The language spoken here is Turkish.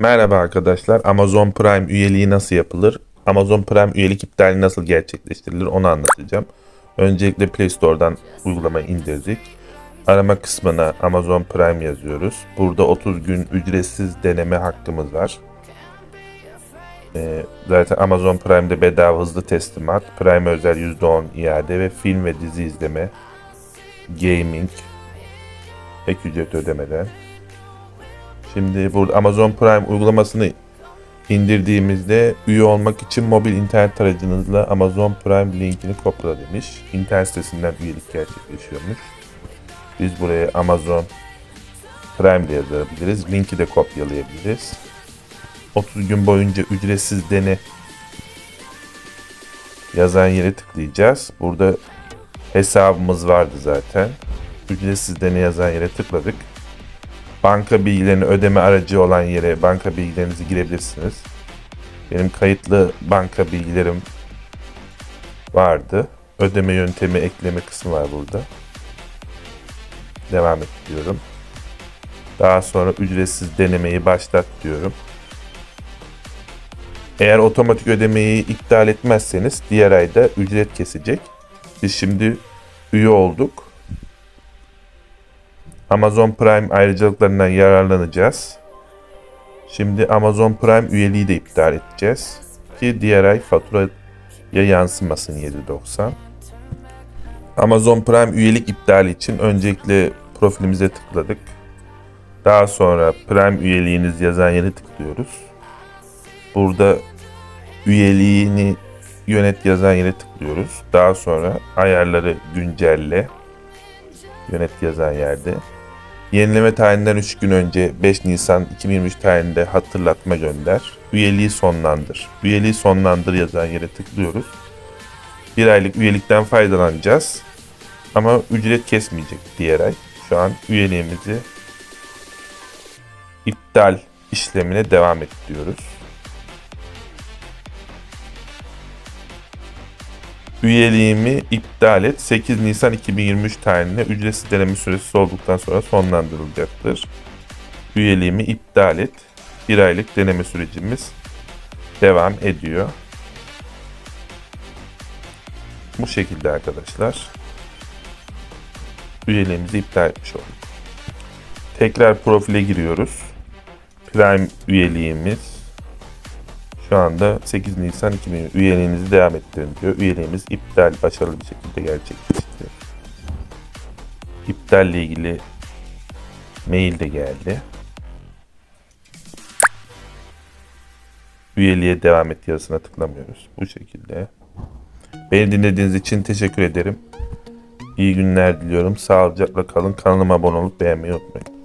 Merhaba arkadaşlar. Amazon Prime üyeliği nasıl yapılır? Amazon Prime üyelik iptali nasıl gerçekleştirilir onu anlatacağım. Öncelikle Play Store'dan uygulamayı indirdik. Arama kısmına Amazon Prime yazıyoruz. Burada 30 gün ücretsiz deneme hakkımız var. Ee, zaten Amazon Prime'de bedava hızlı teslimat, Prime özel %10 iade ve film ve dizi izleme, gaming, ek ücret ödemeden. Şimdi burada Amazon Prime uygulamasını indirdiğimizde üye olmak için mobil internet tarayıcınızla Amazon Prime linkini kopyala demiş. İnternet sitesinden üyelik gerçekleşiyormuş. Biz buraya Amazon Prime de yazabiliriz. Linki de kopyalayabiliriz. 30 gün boyunca ücretsiz dene yazan yere tıklayacağız. Burada hesabımız vardı zaten. Ücretsiz dene yazan yere tıkladık banka bilgilerini ödeme aracı olan yere banka bilgilerinizi girebilirsiniz. Benim kayıtlı banka bilgilerim vardı. Ödeme yöntemi ekleme kısmı var burada. Devam et diyorum. Daha sonra ücretsiz denemeyi başlat diyorum. Eğer otomatik ödemeyi iptal etmezseniz diğer ayda ücret kesecek. Biz şimdi üye olduk. Amazon Prime ayrıcalıklarından yararlanacağız. Şimdi Amazon Prime üyeliği de iptal edeceğiz. Ki diğer ay faturaya yansımasın 7.90. Amazon Prime üyelik iptali için öncelikle profilimize tıkladık. Daha sonra Prime üyeliğiniz yazan yere tıklıyoruz. Burada üyeliğini yönet yazan yere tıklıyoruz. Daha sonra ayarları güncelle yönet yazan yerde Yenileme tarihinden 3 gün önce 5 Nisan 2023 tarihinde hatırlatma gönder. Üyeliği sonlandır. Üyeliği sonlandır yazan yere tıklıyoruz. Bir aylık üyelikten faydalanacağız. Ama ücret kesmeyecek diğer ay. Şu an üyeliğimizi iptal işlemine devam et diyoruz. Üyeliğimi iptal et. 8 Nisan 2023 tarihinde ücretsiz deneme süresi olduktan sonra sonlandırılacaktır. Üyeliğimi iptal et. Bir aylık deneme sürecimiz devam ediyor. Bu şekilde arkadaşlar. Üyeliğimizi iptal etmiş olduk. Tekrar profile giriyoruz. Prime üyeliğimiz şu anda 8 Nisan 2020 üyeliğinizi devam ettirin diyor. Üyeliğimiz iptal başarılı bir şekilde gerçekleşti. İptalle ilgili mail de geldi. Üyeliğe devam et yazısına tıklamıyoruz. Bu şekilde. Beni dinlediğiniz için teşekkür ederim. İyi günler diliyorum. Sağlıcakla kalın. Kanalıma abone olup beğenmeyi unutmayın.